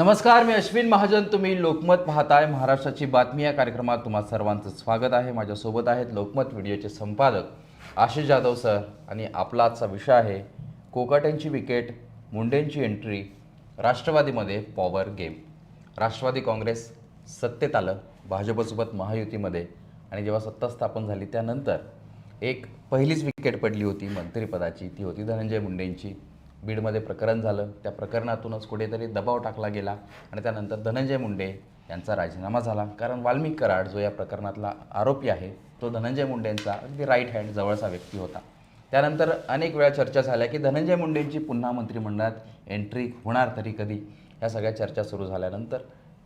नमस्कार मी अश्विन महाजन. तुम्ही लोकमत पाहताय. महाराष्ट्राची बातमी या कार्यक्रमात तुम्हा सर्वांचं स्वागत आहे. माझ्यासोबत आहेत लोकमत व्हिडिओचे संपादक आशिष जाधव सर आणि आपला आजचा विषय आहे कोकाट्यांची विकेट मुंडेंची एंट्री राष्ट्रवादीमध्ये पॉवर गेम. राष्ट्रवादी काँग्रेस सत्तेत आलं भाजपसोबत महायुतीमध्ये आणि जेव्हा सत्ता स्थापन झाली त्यानंतर एक पहिलीच विकेट पडली होती मंत्रिपदाची. ती होती धनंजय मुंडेंची. बीडमध्ये प्रकरण झालं. त्या प्रकरणातूनच कुठेतरी दबाव टाकला गेला आणि त्यानंतर धनंजय मुंडे यांचा राजीनामा झाला. कारण वाल्मिक कराड जो या प्रकरणातला आरोपी आहे तो धनंजय मुंडेंचा अगदी राईट हँड जवळचा व्यक्ती होता. त्यानंतर अनेक वेळा चर्चा झाल्या की धनंजय मुंडेंची पुन्हा मंत्रिमंडळात एंट्री होणार तरी कधी? ह्या सगळ्या चर्चा सुरू झाल्यानंतर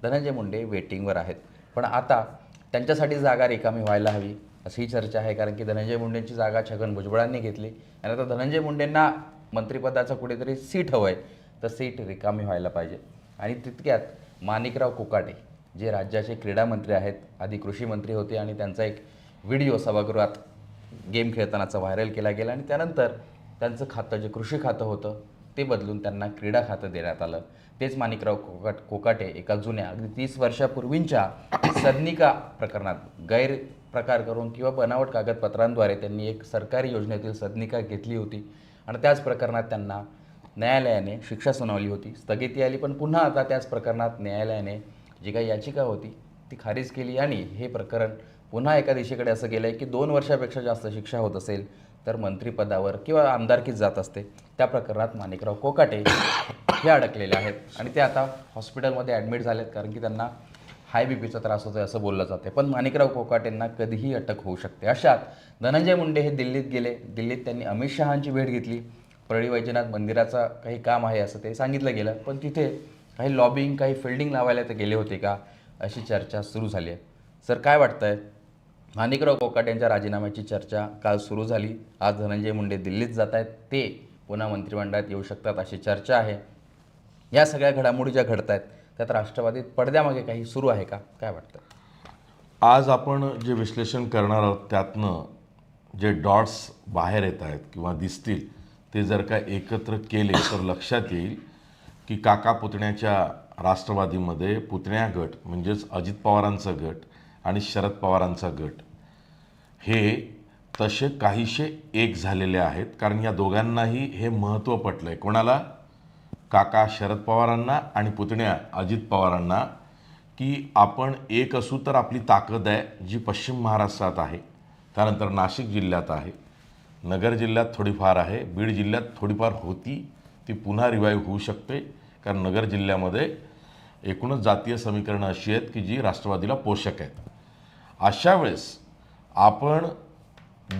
धनंजय मुंडे वेटिंगवर आहेत. पण आता त्यांच्यासाठी जागा रिकामी व्हायला हवी अशी चर्चा आहे. कारण की धनंजय मुंडेंची जागा छगन भुजबळांनी घेतली आणि आता धनंजय मुंडेंना मंत्रिपदाचं कुठेतरी सीट हवं आहे तर सीट रिकामी व्हायला पाहिजे. आणि तितक्यात माणिकराव कोकाटे जे राज्याचे क्रीडामंत्री आहेत आधी कृषी मंत्री होते आणि त्यांचा एक व्हिडिओ सभागृहात गेम खेळतानाचा व्हायरल केला गेला आणि त्यानंतर त्यांचं खातं जे कृषी खातं होतं ते बदलून त्यांना क्रीडा खातं देण्यात आलं. तेच माणिकराव कोकाट कोकाटे एका जुन्या अगदी तीस वर्षापूर्वींच्या सदनिका प्रकरणात गैर प्रकार करून किंवा बनावट कागदपत्रांद्वारे त्यांनी एक सरकारी योजनेतील सदनिका घेतली होती. आणि त्याच प्रकरणात त्यांना न्यायालयाने शिक्षा सुनावली होती. स्थगिती आली पण पुन्हा आता त्याच प्रकरणात न्यायालयाने जी काही याचिका होती ती खारिज केली आणि हे प्रकरण पुन्हा एका दिशेकडे असं गेलं आहे की दोन वर्षापेक्षा जास्त शिक्षा होत असेल तर मंत्रिपदावर किंवा आमदारकीच जात असते त्या प्रकरणात माणिकराव कोकाटे हे अडकलेले आहेत. आणि ते आता हॉस्पिटलमध्ये ॲडमिट झालेत कारण की त्यांना हाय बी पीचा त्रास होतो असं बोललं जाते पण माणिकराव कोकाटेंना कधीही अटक होऊ शकते. अशात धनंजय मुंडे हे दिल्लीत गेले. दिल्लीत त्यांनी अमित शहांची भेट घेतली. परळी वैजनाथ मंदिराचा काही काम आहे असं ते सांगितलं गेलं. पण तिथे काही लॉबिंग काही फिल्डिंग लावायला ते गेले होते का? अशी चर्चा सुरू झाली आहे. सर काय वाटतंय? माणिकराव कोकाट यांच्या राजीनाम्याची चर्चा काल सुरू झाली. आज धनंजय मुंडे दिल्लीत जात आहेत. ते पुन्हा मंत्रिमंडळात येऊ शकतात अशी चर्चा आहे. या सगळ्या घडामोडी ज्या घडत आहेत त्यात राष्ट्रवादीत पडद्यामागे काही सुरू आहे का? काय वाटतं? आज आपण जे विश्लेषण करणार आहोत त्यातनं जे डॉट्स बाहेर येत आहेत किंवा दिसतील ते जर का एकत्र केले तर लक्षात येईल की काका पुतण्याच्या राष्ट्रवादीमध्ये पुतण्या गट म्हणजेच अजित पवारांचा गट आणि शरद पवारांचा गट हे तसे काहीसे एक झालेले आहेत. कारण या दोघांनाही हे महत्त्व पटलं आहे कोणाला? काका शरद पवारांना आणि पुतण्या अजित पवारांना की आपण एक असू तर आपली ताकद आहे जी पश्चिम महाराष्ट्रात आहे त्यानंतर नाशिक जिल्ह्यात आहे नगर जिल्ह्यात थोडीफार आहे बीड जिल्ह्यात थोडीफार होती ती पुन्हा रिवाईव्ह होऊ शकते. कारण नगर जिल्ह्यामध्ये एकूणच जातीय समीकरणं अशी आहेत की जी राष्ट्रवादीला पोषक आहेत. अशा वेळेस आपण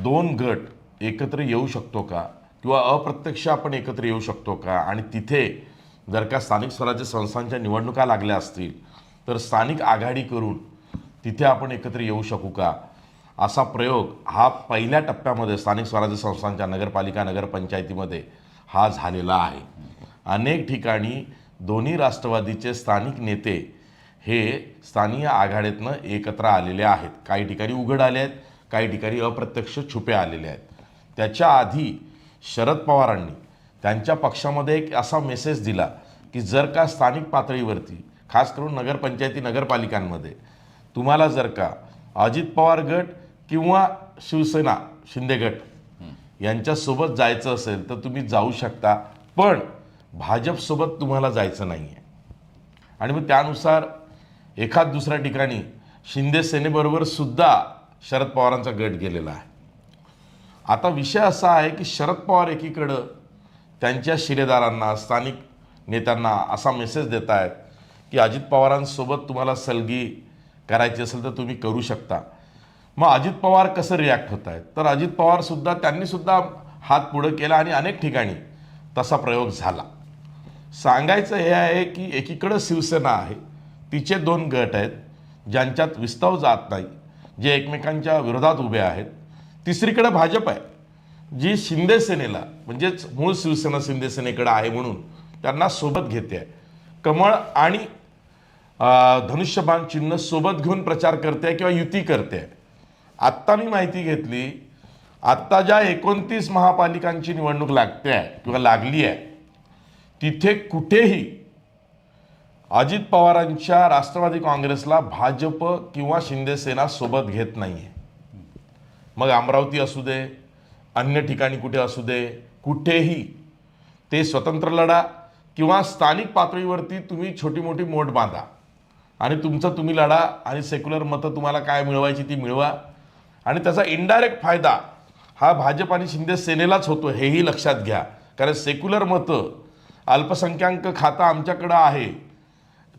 दोन गट एकत्र येऊ शकतो का? किंवा अप्रत्यक्ष आपण एकत्र येऊ शकतो का? आणि तिथे जर का स्थानिक स्वराज्य संस्थांच्या निवडणुका लागल्या असतील तर स्थानिक आघाडी करून तिथे आपण एकत्र येऊ शकू का? असा प्रयोग हा पहिल्या टप्प्यामध्ये स्थानिक स्वराज्य संस्थांच्या नगरपालिका नगरपंचायतीमध्ये हा झालेला आहे. अनेक ठिकाणी दोन्ही राष्ट्रवादीचे स्थानिक नेते हे स्थानीय आघाडीतनं एकत्र आलेले आहेत. काही ठिकाणी उघड आले आहेत काही ठिकाणी अप्रत्यक्ष छुपे आलेले आहेत. त्याच्या आधी शरद पवारांनी त्यांच्या पक्षामध्ये एक असा मेसेज दिला की जर का स्थानिक पातळीवरती खास करून नगरपंचायती नगरपालिकांमध्ये तुम्हाला जर का अजित पवार गट किंवा शिवसेना शिंदे गट यांच्यासोबत जायचं असेल तर तुम्ही जाऊ शकता. पण भाजपसोबत तुम्हाला जायचं नाही आहे आणि मग त्यानुसार एखाद दुसऱ्या ठिकाणी शिंदे सेनेबरोबर सुद्धा शरद पवारांचा गट गेलेला आहे. आता विषय असा आहे की शरद पवार एकीकडं त्यांच्या शिलेदारांना स्थानिक नेत्यांना असा मेसेज देत आहेत की अजित पवारांसोबत तुम्हाला सलगी करायची असेल तर तुम्ही करू शकता. मग अजित पवार कसं रिॲक्ट होत आहेत? तर अजित पवारसुद्धा त्यांनीसुद्धा हात पुढं केला आणि अनेक ठिकाणी तसा प्रयोग झाला. सांगायचं हे आहे की एकीकडं शिवसेना आहे तिचे दोन गट आहेत ज्यांच्यात विस्तव जात नाही जे एकमेकांच्या विरोधात उभे आहेत. तिसरीकडे भाजप आहे. जी शिंदे सेनेला म्हणजेच मूळ शिवसेना शिंदे सेनेकडे आहे म्हणून त्यांना सोबत घेते. आहे कमळ आणि धनुष्यबाण चिन्ह सोबत घेऊन प्रचार करते किंवा युती करते. आत्ता मी माहिती घेतली आत्ता ज्या एकोणतीस महापालिकांची निवडणूक लागते आहे किंवा लागली आहे तिथे कुठेही अजित पवारांच्या राष्ट्रवादी काँग्रेसला भाजप किंवा शिंदेसेना सोबत घेत नाही आहे मग अमरावती असू दे अन्य ठिकाणी कुठे असू दे कुठेही ते स्वतंत्र लढा किंवा स्थानिक पातळीवरती तुम्ही छोटी मोठी मोठ बांधा. आणि तुमचं तुम्ही लढा आणि सेक्युलर मतं तुम्हाला काय मिळवायची ती मिळवा. आणि त्याचा इनडायरेक्ट फायदा हा भाजप आणि शिंदे सेनेलाच होतो हेही लक्षात घ्या. कारण सेक्युलर मतं अल्पसंख्याक खातं आमच्याकडं आहे.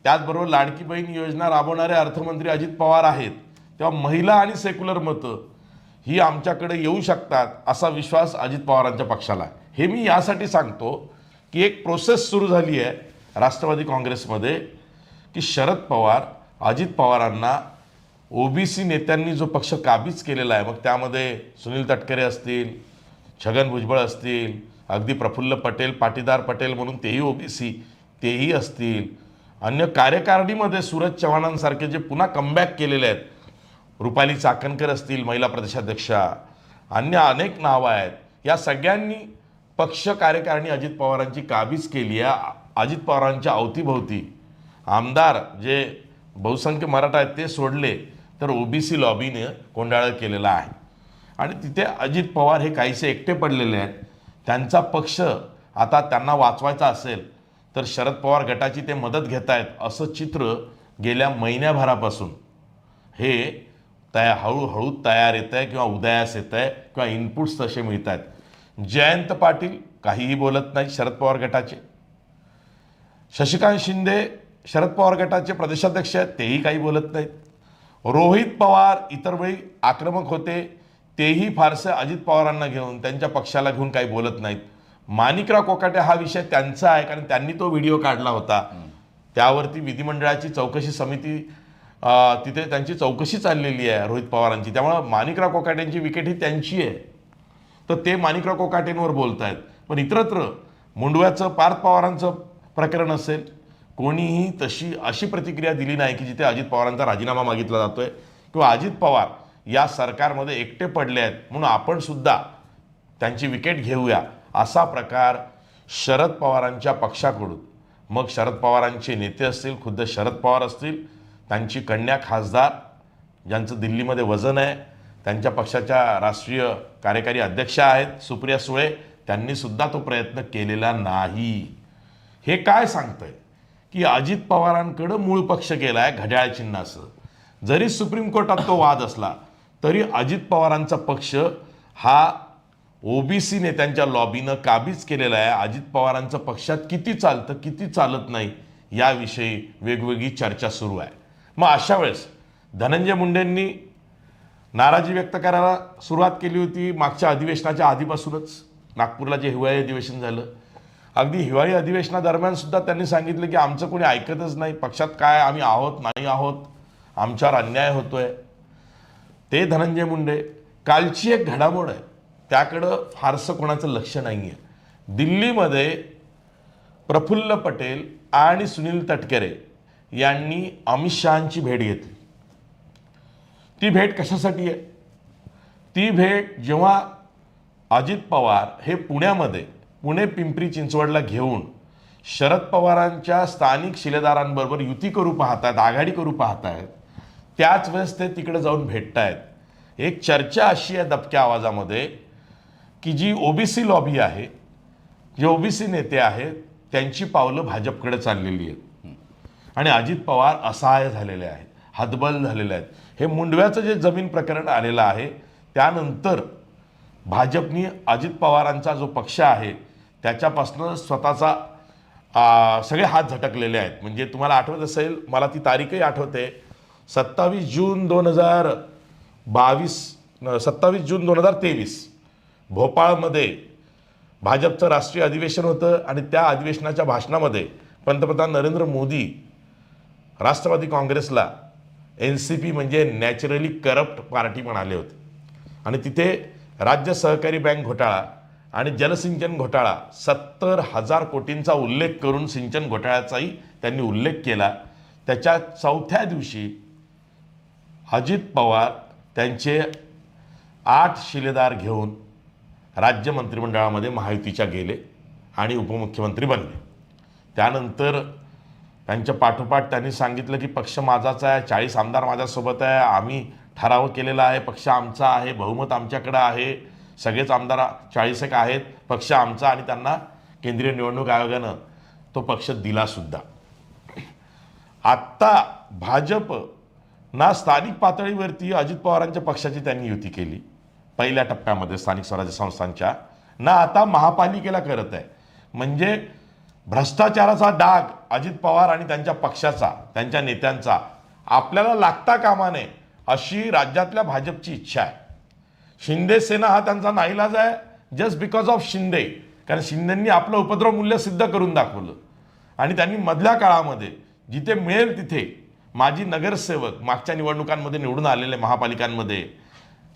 त्याचबरोबर लाडकी बहीण योजना राबवणारे अर्थमंत्री अजित पवार आहेत. तेव्हा महिला आणि सेक्युलर मतं ही आमच्याकडे येऊ शकतात असा विश्वास अजित पवारांच्या पक्षाला आहे. हे मी यासाठी सांगतो की एक प्रोसेस सुरू झाली आहे राष्ट्रवादी काँग्रेसमध्ये की शरद पवार अजित पवारांना ओबीसी नेत्यांनी जो पक्ष काबीज केलेला आहे मग त्यामध्ये सुनील तटकरे असतील छगन भुजबळ असतील अगदी प्रफुल्ल पटेल पाटीदार पटेल म्हणून तेही ओबीसी तेही असतील. अन्य कार्यकारिणीमध्ये सूरज चव्हाणांसारखे जे पुन्हा कमबॅक केलेले आहेत रुपाली चाकणकर असतील महिला प्रदेशाध्यक्षा अन्य अनेक नावं आहेत. या सगळ्यांनी पक्ष कार्यकारिणी अजित पवारांची काबीज केली आहे. अजित पवारांच्या अवतीभोवती आमदार जे बहुसंख्य मराठा आहेत ते सोडले तर ओबीसी लॉबीने कोंडाळं केलेला आहे. आणि तिथे अजित पवार हे काहीसे एकटे पडलेले आहेत. त्यांचा पक्ष आता त्यांना वाचवायचा असेल तर शरद पवार गटाची ते मदत घेत आहेत असं चित्र गेल्या महिन्याभरापासून. हे तया हळूहळू तयार येत आहे किंवा उदयास येत आहे किंवा इनपुट्स तसे मिळत आहेत जयंत पाटील काहीही बोलत नाही शरद पवार गटाचे. शशिकांत शिंदे शरद पवार गटाचे प्रदेशाध्यक्ष आहेत तेही काही बोलत नाहीत. रोहित पवार इतर वेळी आक्रमक होते तेही फारसे अजित पवारांना घेऊन त्यांच्या पक्षाला घेऊन काही बोलत नाहीत. माणिकराव कोकाटे हा विषय त्यांचा आहे कारण त्यांनी तो व्हिडिओ काढला होता. त्यावरती विधिमंडळाची चौकशी समिती तिथे त्यांची चौकशी चाललेली आहे रोहित पवारांची. त्यामुळं माणिकराव कोकाटेंची विकेट ही त्यांची आहे. तर ते माणिकराव कोकाटेंवर बोलत आहेत पण इतरत्र मुंडव्याचं पार्थ पवारांचं प्रकरण असेल कोणीही तशी अशी प्रतिक्रिया दिली नाही की जिथे अजित पवारांचा राजीनामा मागितला जातो आहे किंवा अजित पवार या सरकारमध्ये एकटे पडले आहेत म्हणून आपण सुद्धा त्यांची विकेट घेऊया असा प्रकार शरद पवारांच्या पक्षाकडून. मग शरद पवारांचे नेते असतील खुद्द शरद पवार असतील त्यांची कन्या खासदार ज्यांचं दिल्लीमध्ये वजन आहे त्यांच्या पक्षाच्या राष्ट्रीय कार्यकारी अध्यक्षा आहेत सुप्रिया सुळे त्यांनीसुद्धा तो प्रयत्न केलेला नाही. हे काय सांगतंय? की अजित पवारांकडं मूळ पक्ष गेला आहे घड्याळ चिन्हासह जरी सुप्रीम कोर्टात तो वाद असला तरी अजित पवारांचा पक्ष हा ओबीसी नेत्यांच्या लॉबीनं काबीज केलेला आहे. अजित पवारांचं पक्षात किती चालतं किती चालत नाही याविषयी वेगवेगळी चर्चा सुरू आहे. मग अशा वेळेस धनंजय मुंडेंनी नाराजी व्यक्त करायला सुरुवात केली होती मागच्या अधिवेशनाच्या आधीपासूनच. नागपूरला जे हिवाळी अधिवेशन झालं. अगदी हिवाळी अधिवेशनादरम्यान सुद्धा त्यांनी सांगितलं की आमचं कोणी ऐकतच नाही. पक्षात काय आम्ही आहोत नाही आहोत आमच्यावर अन्याय होतोय. ते धनंजय मुंडे कालची एक घडामोड आहे. त्याकडं फारसं कोणाचं लक्ष नाही आहे दिल्लीमध्ये प्रफुल्ल पटेल आणि सुनील तटकरे यांनी अमित शहांची भेट घेतली. ती भेट कशासाठी आहे? ती भेट जेव्हा अजित पवार हे पुण्यामध्ये पुणे पिंपरी चिंचवडला घेऊन शरद पवारांच्या स्थानिक शिलेदारांबरोबर युती करू पाहतायत आघाडी करू पाहतायत त्याच वेळेस ते तिकडे जाऊन भेटतायत. एक चर्चा अशी आहे दबक्या आवाजामध्ये की जी ओबीसी लॉबी आहे जे ओबीसी नेते आहेत त्यांची पावलं भाजपकडे चाललेली आहेत. आणि अजित पवार असहाय झालेले आहेत हतबल झालेले आहेत. हे मुंडव्याचं जे जमीन प्रकरण आलेलं आहे त्यानंतर भाजपनी अजित पवारांचा जो पक्ष आहे त्याच्यापासनं स्वतःचा सगळे हात झटकलेले आहेत. म्हणजे तुम्हाला आठवत असेल मला ती तारीखही आठवते. सत्तावीस जून दोन हजार बावीस सत्तावीस जून दोन हजार तेवीस भोपाळमध्ये भाजपचं राष्ट्रीय अधिवेशन होतं आणि त्या अधिवेशनाच्या भाषणामध्ये पंतप्रधान नरेंद्र मोदी राष्ट्रवादी काँग्रेसला एन सी पी म्हणजे नॅचरली करप्ट पार्टी म्हणाले होते. आणि तिथे राज्य सहकारी बँक घोटाळा आणि जलसिंचन घोटाळा सत्तर हजार कोटींचा उल्लेख करून सिंचन घोटाळ्याचाही त्यांनी उल्लेख केला. त्याच्या चौथ्या दिवशी अजित पवार त्यांचे आठ शिलेदार घेऊन राज्य मंत्रिमंडळामध्ये महायुतीच्या गेले आणि उपमुख्यमंत्री बनले. त्यानंतर त्यांच्या पाठोपाठ त्यांनी सांगितलं की पक्ष माझाच आहे चाळीस आमदार माझ्यासोबत आहे आम्ही ठराव केलेला आहे पक्ष आमचा आहे बहुमत आमच्याकडं आहे सगळेच आमदार चाळीस एक आहेत पक्ष आमचा आणि त्यांना केंद्रीय निवडणूक आयोगानं तो पक्ष दिलासुद्धा आत्ता भाजप ना स्थानिक पातळीवरती अजित पवारांच्या पक्षाची त्यांनी युती केली पहिल्या टप्प्यामध्ये स्थानिक स्वराज्य संस्थांच्या. ना आता महापालिकेला करत आहे. म्हणजे भ्रष्टाचाराचा डाग अजित पवार आणि त्यांच्या पक्षाचा त्यांच्या नेत्यांचा. आपल्याला लागता कामा नये अशी राज्यातल्या भाजपची इच्छा आहे. शिंदे सेना हा त्यांचा नाईलाज आहे जस्ट बिकॉज ऑफ शिंदे. कारण शिंदेंनी आपलं उपद्रव मूल्य सिद्ध करून दाखवलं. आणि त्यांनी मधल्या काळामध्ये जिथे मिळेल तिथे माजी नगरसेवक मागच्या निवडणुकांमध्ये निवडून आलेले महापालिकांमध्ये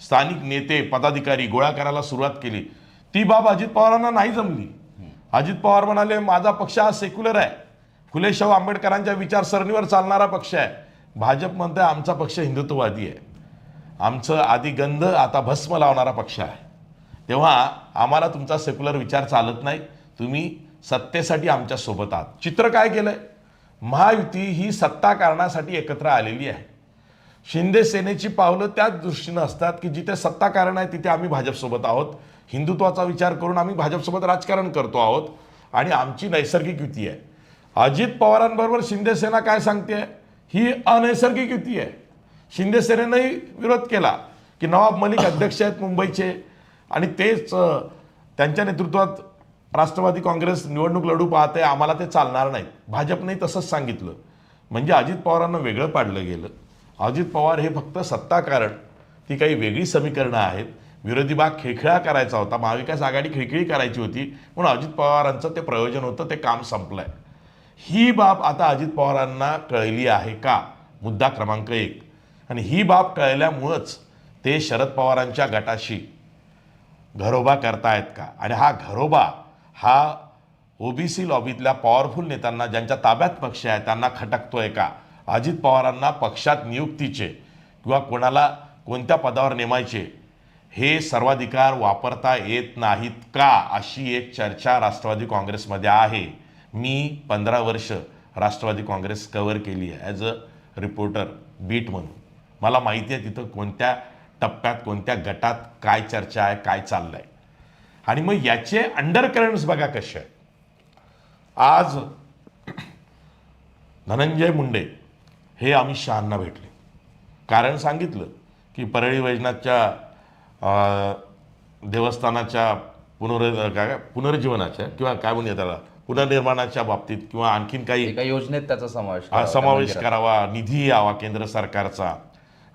स्थानिक नेते पदाधिकारी गोळा करायला सुरुवात केली. ती बाब अजित पवारांना नाही जमली. अजित पवार म्हणाले माझा पक्ष हा सेक्युलर आहे. फुले शाहू आंबेडकरांच्या विचारसरणीवर चालणारा पक्ष आहे. भाजप म्हणते आमचा पक्ष हिंदुत्ववादी आहे. आमचं आधी गंध आता भस्म लावणारा पक्ष आहे. तेव्हा आम्हाला तुमचा सेक्युलर विचार चालत नाही. तुम्ही सत्तेसाठी आमच्यासोबत आहात. चित्र काय केलं आहे महायुती ही सत्ता कारणासाठी एकत्र आलेली आहे. शिंदे सेनेची पावलं त्याच दृष्टीनं असतात की जिथे सत्ता कारण आहे तिथे आम्ही भाजपसोबत आहोत. हिंदुत्वाचा विचार करून आम्ही भाजपसोबत राजकारण करतो आहोत. आणि आमची नैसर्गिक युती आहे. अजित पवारांबरोबर शिंदेसेना काय सांगते? ही अनैसर्गिक युती आहे. शिंदेसेनेनंही विरोध केला की नवाब मलिक अध्यक्ष आहेत मुंबईचे आणि तेच त्यांच्या नेतृत्वात राष्ट्रवादी काँग्रेस निवडणूक लढू पाहते आम्हाला ते चालणार नाहीत भाजपने तसंच सांगितलं. म्हणजे अजित पवारांना वेगळं पाडलं गेलं. अजित पवार हे फक्त सत्ता कारण ती काही वेगळी समीकरणं आहेत. विरोधी भाग खिळखिळा करायचा होता. महाविकास आघाडी खिळखिळी करायची होती. म्हणून अजित पवारांचं ते प्रयोजन होतं ते काम संपलं आहे ही बाब आता अजित पवारांना कळली आहे का? मुद्दा क्रमांक एक. आणि ही बाब कळल्यामुळंच ते शरद पवारांच्या गटाशी घरोबा करतायत का? आणि हा घरोबा हा ओबीसी लॉबीतल्या पॉवरफुल नेत्यांना ज्यांच्या ताब्यात पक्ष आहे त्यांना खटकतोय का? अजित पवारांना पक्षात नियुक्तीचे किंवा कोणाला कोणत्या पदावर नेमायचे हे सर्वाधिकार वापरता येत नाहीत का? अशी एक चर्चा राष्ट्रवादी काँग्रेसमध्ये आहे. मी पंधरा वर्ष राष्ट्रवादी काँग्रेस कव्हर केली आहे ॲज अ रिपोर्टर बीट म्हणून. मला माहिती आहे तिथं कोणत्या टप्प्यात कोणत्या गटात काय चर्चा आहे काय चाललं आहे आणि मग याचे अंडरकरंट्स बघा कसे आहेत. आज धनंजय मुंडे हे अमित शहांना भेटले. कारण सांगितलं की परळी वैजनाथच्या देवस्थानाच्या पुनर काय पुनर्जीवनाच्या किंवा काय म्हणूया त्याला? पुनर्निर्माणाच्या बाबतीत किंवा आणखीन काही एका योजनेत त्याचा समावेश हा, करावा, समावेश करावा निधी यावा केंद्र सरकारचा.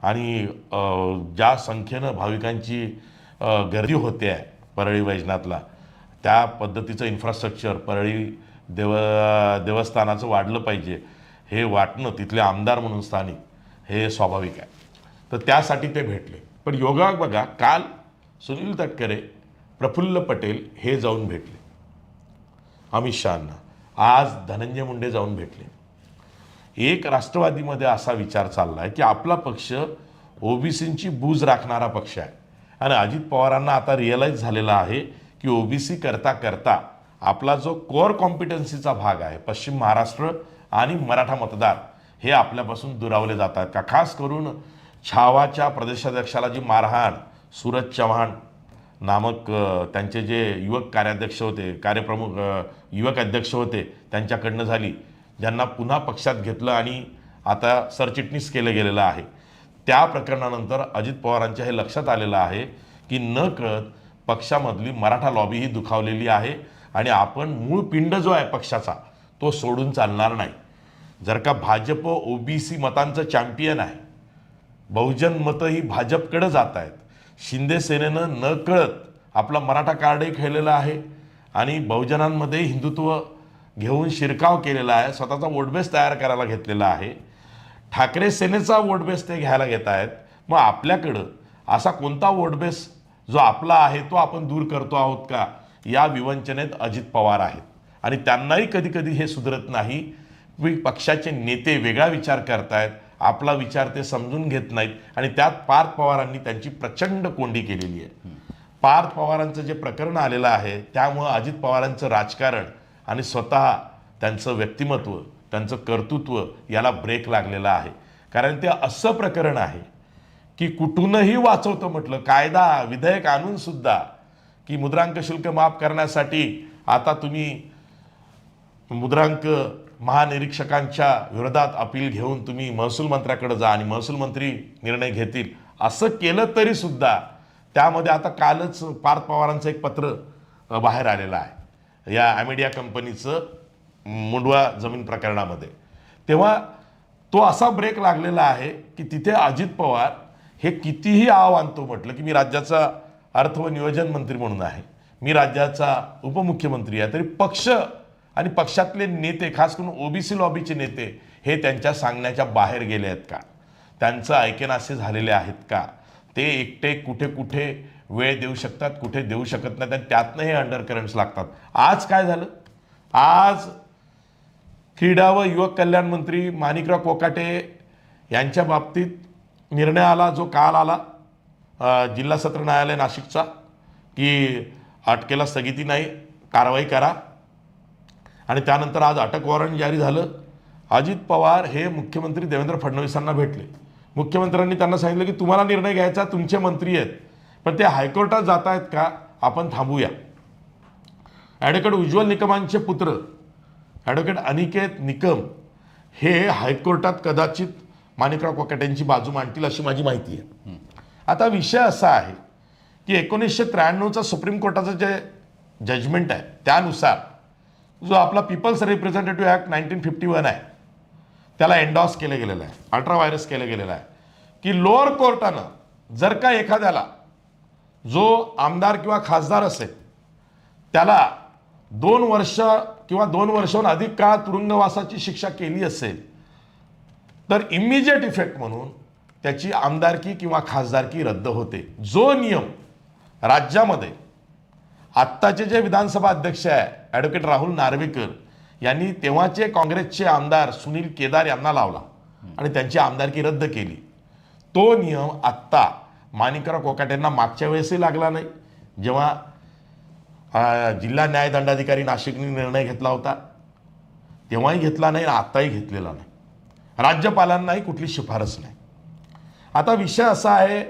आणि अ, ज्या संख्येनं भाविकांची अ, गर्दी होते आहे परळी वैजनाथला त्या पद्धतीचं इन्फ्रास्ट्रक्चर परळी देव देवस्थानाचं वाढलं पाहिजे. हे वाटणं तिथले आमदार म्हणून स्थानिक हे स्वाभाविक आहे. तर त्यासाठी ते भेटले. पण योगा बघा काल सुनील तटकरे प्रफुल्ल पटेल हे जाऊन भेटले. अमित शहांना. आज धनंजय मुंडे जाऊन भेटले. एक राष्ट्रवादीमध्ये असा विचार चालला आहे की आपला पक्ष ओबीसींची बूज राखणारा पक्ष आहे. आणि अजित पवारांना आता रिअलाईज झालेला आहे की ओबीसी करता करता आपला जो कोअर कॉम्पिटन्सीचा भाग आहे पश्चिम महाराष्ट्र आणि मराठा मतदार हे आपल्यापासून दुरावले जातात. का? खास करून छावाच्या प्रदेशाध्यक्षाला जी मारहाण सूरज चव्हाण नामक त्यांचे जे युवक कार्याध्यक्ष होते कार्यप्रमुख युवक अध्यक्ष होते त्यांच्याकडनं झाली. ज्यांना पुन्हा पक्षात घेतलं आणि आता सरचिटणीस केलं गेलेलं आहे. त्या प्रकरणानंतर अजित पवारांच्या हे लक्षात आलेलं आहे की न कळत पक्षामधली मराठा लॉबी ही दुखावलेली आहे आणि आपण मूळ पिंड जो आहे पक्षाचा तो सोडून चालणार नाही. जर का भाजप ओबीसी मतांचं चॅम्पियन आहे बहुजन मतं ही भाजपकडं जात आहेत शिंदे सेनेनं न कळत आपला मराठा कार्डही खेळलेला आहे आणि बहुजनांमध्ये हिंदुत्व घेऊन शिरकाव केलेला आहे. स्वतःचा वोटबेस तयार करायला घेतलेला आहे. ठाकरे सेनेचा वोटबेस ते घ्यायला घेत आहेत. मग आपल्याकडं असा कोणता वोटबेस जो आपला आहे तो आपण दूर करतो आहोत का? या विवंचनेत अजित पवार आहेत. आणि त्यांनाही कधीकधी हे सुधरत नाही. पक्षाचे नेते वेगळा विचार करतायत. आपला विचार ते समजून घेत नाहीत. आणि त्यात पार्थ पवारांनी त्यांची प्रचंड कोंडी केलेली आहे. पार्थ पवारांचं जे प्रकरण आलेलं आहे त्यामुळं अजित पवारांचं राजकारण आणि स्वतः त्यांचं व्यक्तिमत्व त्यांचं कर्तृत्व याला ब्रेक लागलेला आहे. कारण ते असं प्रकरण आहे की कुठूनही वाचवतं म्हटलं कायदा विधेयक आणून सुद्धा की मुद्रांक शुल्क माफ करण्यासाठी आता तुम्ही मुद्रांक महानिरीक्षकांच्या विरोधात अपील घेऊन तुम्ही महसूल मंत्र्याकडे जा आणि महसूल मंत्री निर्णय घेतील. असं केलं तरी सुद्धा त्यामध्ये आता कालच पार्थ पवारांचं एक पत्र बाहेर आलेलं आहे. या ॲमेडिया कंपनीचं मुंडवा जमीन प्रकरणामध्ये. तेव्हा तो असा ब्रेक लागलेला आहे की तिथे अजित पवार हे कितीही आव आणतो म्हटलं की मी राज्याचा अर्थ व नियोजन मंत्री म्हणून आहे. मी राज्याचा उपमुख्यमंत्री आहे. तरी पक्ष आणि पक्षातले नेते खास करून ओबीसी लॉबीचे नेते हे त्यांच्या सांगण्याच्या बाहेर गेले आहेत का? त्यांचं ऐकेनासे झालेले आहेत का? ते एकटे कुठे कुठे वेळ देऊ शकतात कुठे देऊ शकत नाहीत आणि त्यातनं हे अंडर करंट्स लागतात. आज काय झालं? आज क्रीडा व युवक कल्याण मंत्री माणिकराव कोकाटे यांच्या बाबतीत निर्णय आला जो काल आला जिल्हा सत्र न्यायालय नाशिकचा की अटकेला स्थगिती नाही कारवाई करा. आणि त्यानंतर आज अटक वॉरंट जारी झालं. अजित पवार हे मुख्यमंत्री देवेंद्र फडणवीसांना भेटले. मुख्यमंत्र्यांनी त्यांना सांगितलं की तुम्हाला निर्णय घ्यायचा तुमचे मंत्री आहेत. पण ते हायकोर्टात जात आहेत का? आपण थांबूया. ॲडव्होकेट उज्ज्वल निकमांचे पुत्र ॲडव्होकेट अनिकेत निकम हे हायकोर्टात कदाचित माणिकराव कोकाट्यांची बाजू मांडतील अशी माझी माहिती आहे. आता विषय असा आहे की एकोणीसशे त्र्याण्णवचा सुप्रीम कोर्टाचं जे जजमेंट आहे त्यानुसार जो आपला people's representative act nineteen fifty one आहे त्याला एन्डॉस केलं गेलेलं आहे अल्ट्रा व्हायरस केलं गेलेलं आहे. की लोअर कोर्टानं जर का एखाद्याला जो आमदार किंवा खासदार असेल त्याला दोन वर्ष किंवा दोन वर्षाहून अधिक काळ तुरुंगवासाची शिक्षा केली असेल तर इमिजिएट इफेक्ट म्हणून त्याची आमदारकी किंवा खासदारकी रद्द होते. जो नियम राज्यामध्ये आत्ताचे जे विधानसभा अध्यक्ष आहे ॲडव्होकेट राहुल नार्वेकर यांनी तेव्हाचे काँग्रेसचे आमदार सुनील केदार यांना लावला. आणि त्यांची आमदारकी रद्द केली. तो नियम आत्ता माणिकराव कोकाट्यांना मागच्या वेळेसही लागला नाही. जेव्हा जिल्हा न्यायदंडाधिकारी नाशिकने निर्णय घेतला होता तेव्हाही घेतला नाही आणि आत्ताही घेतलेला नाही. राज्यपालांनाही कुठली शिफारस नाही. आता विषय असा आहे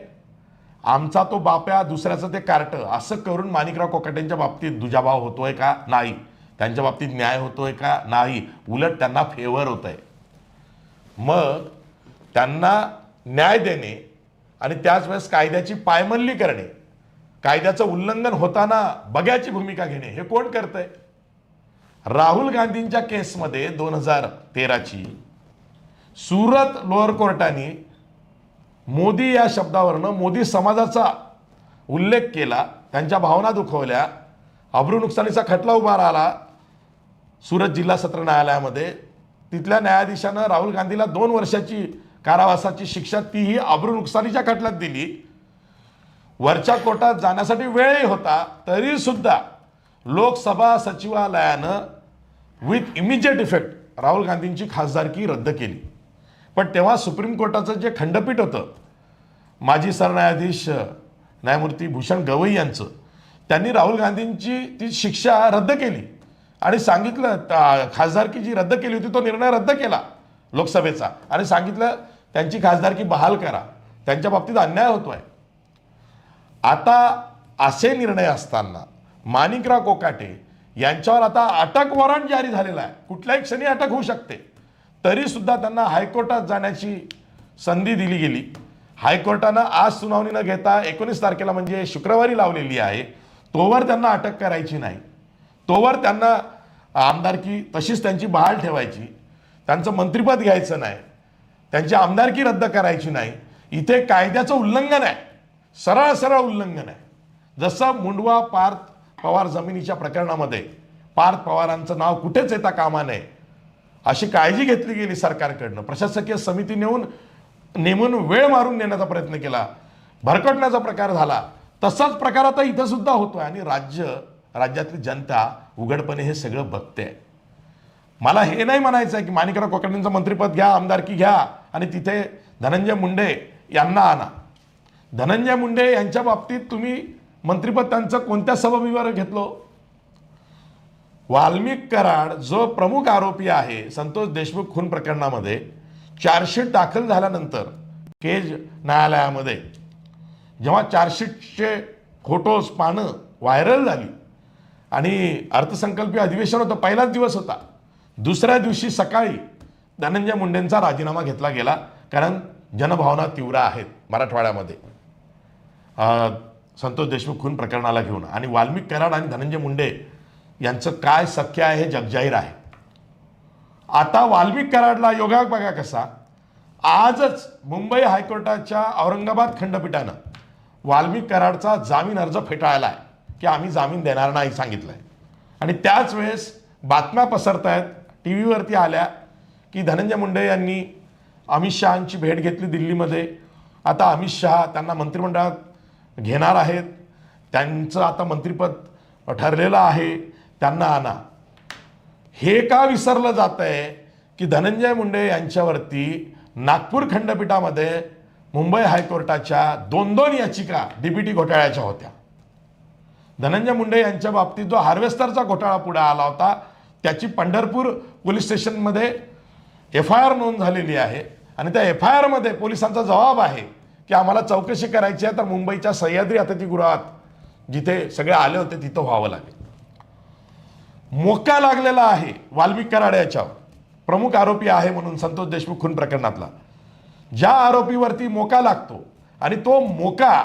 आमचा तो बाप्या दुसऱ्याचं ते कार्ट. असं करून माणिकराव कोकाट्यांच्या बाबतीत दुजाभाव होतोय का? नाही. त्यांच्या बाबतीत न्याय होतोय का? नाही. उलट त्यांना फेवर होत आहे मग त्यांना न्याय देणे आणि त्याच वेळेस कायद्याची पायमल्ली करणे कायद्याचं उल्लंघन होताना बघ्याची भूमिका घेणे हे कोण करतंय? राहुल गांधींच्या केसमध्ये दोन हजार तेराची सुरत लोअर कोर्टाने मोदी या शब्दावरनं मोदी समाजाचा उल्लेख केला त्यांच्या भावना दुखवल्या अब्रू नुकसानीचा खटला उभा राहिला सुरत जिल्हा सत्र न्यायालयामध्ये. तिथल्या न्यायाधीशानं राहुल गांधीला दोन वर्षाची कारावासाची शिक्षा तीही अब्रू नुकसानीच्या खटल्यात दिली. वरच्या कोर्टात जाण्यासाठी वेळही होता तरीसुद्धा लोकसभा सचिवालयानं विथ इमिजिएट इफेक्ट राहुल गांधींची खासदारकी रद्द केली. पण तेव्हा सुप्रीम कोर्टाचं जे खंडपीठ होतं माजी सरन्यायाधीश न्यायमूर्ती भूषण गवई यांचं त्यांनी राहुल गांधींची ती शिक्षा रद्द केली. आणि सांगितलं खासदारकी जी रद्द केली होती तो निर्णय रद्द केला लोकसभेचा. आणि सांगितलं त्यांची खासदारकी बहाल करा. त्यांच्या बाबतीत अन्याय होतोय. आता असे निर्णय असताना माणिकराव कोकाटे यांच्यावर आता अटक वॉरंट जारी झालेला आहे. कुठल्याही क्षणी अटक होऊ शकते. तरीसुद्धा त्यांना हायकोर्टात जाण्याची संधी दिली गेली. हायकोर्टानं आज सुनावणी न घेता एकोणीस तारखेला म्हणजे शुक्रवारी लावलेली आहे. तोवर त्यांना अटक करायची नाही. तोवर त्यांना आमदारकी तशीच त्यांची बहाल ठेवायची. त्यांचं मंत्रिपद घ्यायचं नाही. त्यांची आमदारकी रद्द करायची नाही. इथे कायद्याचं उल्लंघन आहे. सरळ सरळ उल्लंघन आहे. जसं मुंडवा पार्थ पवार जमिनीच्या प्रकरणामध्ये पार्थ पवारांचं नाव कुठेच येता कामा नये. अशी काळजी घेतली गेली सरकारकडनं. प्रशासकीय समिती नेऊन नेमून वेळ मारून नेण्याचा प्रयत्न केला. भरकटण्याचा प्रकार झाला. तसाच प्रकार आता इथं सुद्धा होतोय आणि राज्य राज्यातली जनता उघडपणे हे सगळं बघते. मला हे नाही म्हणायचं आहे की माणिकराव कोकणींचं मंत्रिपद घ्या आमदारकी घ्या आणि तिथे धनंजय मुंडे यांना आणा. धनंजय मुंडे यांच्या बाबतीत तुम्ही मंत्रिपद त्यांचं कोणत्या सभामीवर घेतलं? वाल्मिक कराड जो प्रमुख आरोपी आहे संतोष देशमुख खून प्रकरणामध्ये चार्जशीट दाखल झाल्यानंतर केज न्यायालयामध्ये जेव्हा चार्जशीटचे फोटोज पानं व्हायरल झाली आणि अर्थसंकल्पीय अधिवेशन होतं पहिलाच दिवस होता. दुसऱ्या दिवशी सकाळी धनंजय मुंडेंचा राजीनामा घेतला गेला कारण जनभावना तीव्र आहेत मराठवाड्यामध्ये. संतोष देशमुख खून प्रकरणाला घेऊन आणि वाल्मिक कराड आणि धनंजय मुंडे यांचं काय सख्य आहे हे जगजाहीर आहे. आता वाल्मिक कराडला योगायोग बघा कसा. आजच मुंबई हायकोर्टाच्या औरंगाबाद खंडपीठानं वाल्मिक कराडचा जामीन अर्ज फेटाळला आहे की आम्ही जामीन देणार नाही सांगितलं आहे आणि त्याच वेळेस बातम्या पसरत आहेत टी व्हीवरती आल्या की धनंजय मुंडे यांनी अमित शहांची भेट घेतली दिल्लीमध्ये. आता अमित शहा त्यांना मंत्रिमंडळात घेणार आहेत. त्यांचं आता मंत्रिपद ठरलेलं आहे. त्यांना आणा. हे का विसरलं जात आहे की धनंजय मुंडे यांच्यावरती नागपूर खंडपीठामध्ये मुंबई हायकोर्टाच्या दोन दोन याचिका डीबीटी घोटाळ्याच्या होत्या. धनंजय मुंडे यांच्या बाबतीत जो हार्वेस्टरचा घोटाळा पुढे आला होता त्याची पंढरपूर पोलीस स्टेशनमध्ये एफ आय आर नोंद झालेली आहे. आणि त्या एफ आय आरमध्ये पोलिसांचा जबाब आहे की आम्हाला चौकशी करायची आहे तर मुंबईच्या सह्याद्री अतिथीगृहात जिथे सगळे आले होते तिथं व्हावं लागेल. मोका लागलेला आहे वाल्मिक कराड याच्यावर. प्रमुख आरोपी आहे म्हणून संतोष देशमुख खून प्रकरणातला. ज्या आरोपीवरती मोका लागतो आणि तो मोका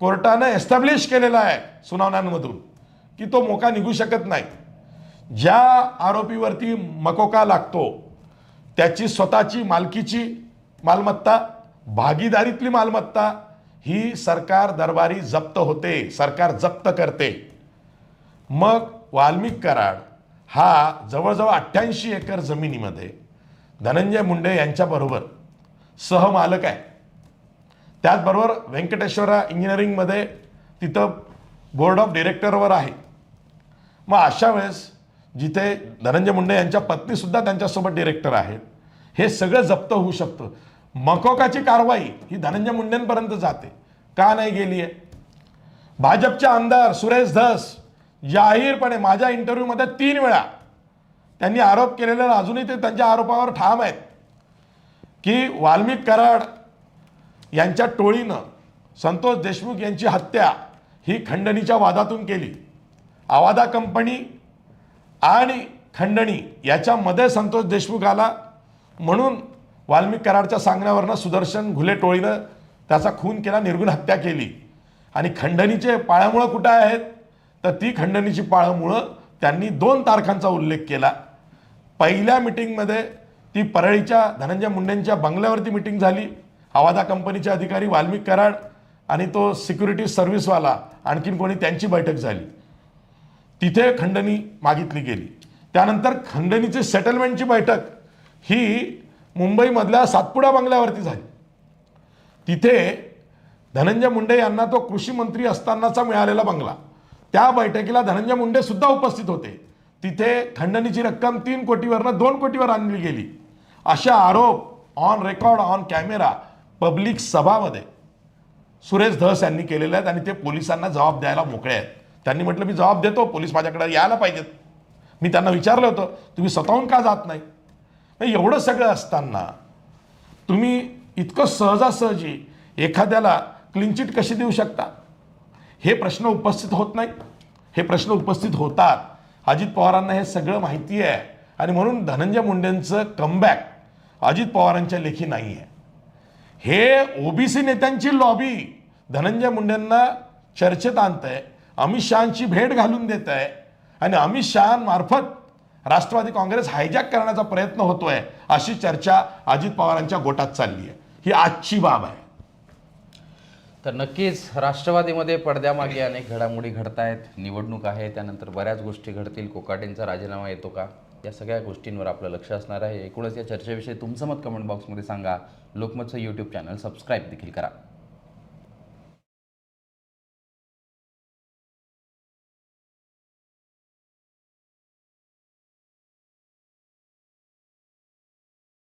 कोर्टानं एस्टॅब्लिश केलेला आहे सुनावण्यांमधून की तो मोका निघू शकत नाही. ज्या आरोपीवरती मकोका लागतो त्याची स्वतःची मालकीची मालमत्ता भागीदारीतली मालमत्ता ही सरकार दरबारी जप्त होते सरकार जप्त करते. मग वाल्मिक कराड हा जवळजवळ अठ्ठ्याऐंशी एकर जमिनीमध्ये धनंजय मुंडे यांच्याबरोबर सहमालक आहे. त्याचबरोबर व्यंकटेश्वरा इंजिनिअरिंगमध्ये तिथं बोर्ड ऑफ डिरेक्टरवर आहे. मग अशा वेळेस जिथे धनंजय मुंडे यांच्या पत्नीसुद्धा त्यांच्यासोबत डिरेक्टर आहेत हे सगळं जप्त होऊ शकतं. मकोकाची कारवाई ही धनंजय मुंडेंपर्यंत जाते. का नाही गेली आहे भाजपचे आमदार सुरेश धस जाहीरपणे माझ्या इंटरव्ह्यूमध्ये तीन वेळा त्यांनी आरोप केलेले अजूनही ते त्यांच्या आरोपावर ठाम आहेत. की वाल्मिक कराड यांच्या टोळीनं संतोष देशमुख यांची हत्या ही खंडणीच्या वादातून केली. आवादा कंपनी आणि खंडणी याच्यामध्ये संतोष देशमुख आला. म्हणून वाल्मिक कराडच्या सांगण्यावरनं सुदर्शन घुले टोळीनं त्याचा खून केला निर्गुण हत्या केली. आणि खंडणीचे पाळ्यामुळं कुठं आहेत? तर ती खंडणीची पाळमुळं त्यांनी दोन तारखांचा उल्लेख केला. पहिल्या मिटिंगमध्ये ती परळीच्या धनंजय मुंडेंच्या बंगल्यावरती मिटिंग झाली. हवादा कंपनीचे अधिकारी वाल्मिक कराड आणि तो सिक्युरिटी सर्व्हिसवाला आणखीन कोणी त्यांची बैठक झाली. तिथे खंडणी मागितली गेली. त्यानंतर खंडणीची सेटलमेंटची बैठक ही मुंबईमधल्या सातपुडा बंगल्यावरती झाली. तिथे धनंजय मुंडे यांना तो कृषी मंत्री असतानाचा मिळालेला बंगला. त्या बैठकीला धनंजय मुंडे सुद्धा उपस्थित होते. तिथे खंडणीची रक्कम तीन कोटीवरनं दोन कोटीवर आणली गेली. अशा आरोप on record on camera public सभामध्ये. Suresh Dhas यांनी केलेले आहेत आणि ते पोलिसांना जबाब द्यायला मोकळे आहेत. त्यांनी म्हटलं मी जबाब देतो पोलीस माझ्याकडे यायला पाहिजेत. मी त्यांना विचारलं होतं तुम्ही स्वतःहून का जात नाही? नाही, एवढं सगळं असताना तुम्ही इतकं सहजासहजी एखाद्याला क्लिनचिट कशी देऊ शकता? हे प्रश्न उपस्थित होत नाही. हे प्रश्न उपस्थित होतात. अजित पवारांना हे सगळं माहिती आहे. आणि म्हणून धनंजय मुंडेंचं कमबॅक अजित पवारांच्या लेखी नाही आहे हे ओबीसी नेत्यांची लॉबी धनंजय मुंडेंना चर्चेत आणत आहे अमित शहांची भेट घालून देत आहे आणि अमित शहांमार्फत राष्ट्रवादी काँग्रेस हायजॅक करण्याचा प्रयत्न होतोय अशी चर्चा अजित पवारांच्या गोटात चालली आहे ही आजची बाब आहे. तर नक्कीच राष्ट्रवादीमध्ये पडद्यामागे अनेक घडामोडी घडत आहेत निवडणूक आहे त्यानंतर बऱ्याच गोष्टी घडतील. कोकाटेंचा राजीनामा येतो का? या सगळ्या गोष्टींवर आपलं लक्ष असणार आहे. एकूणच या चर्चेविषयी तुमचं मत कमेंट बॉक्समध्ये सांगा. लोकमतचं यूट्यूब चॅनल सबस्क्राईब देखील करा.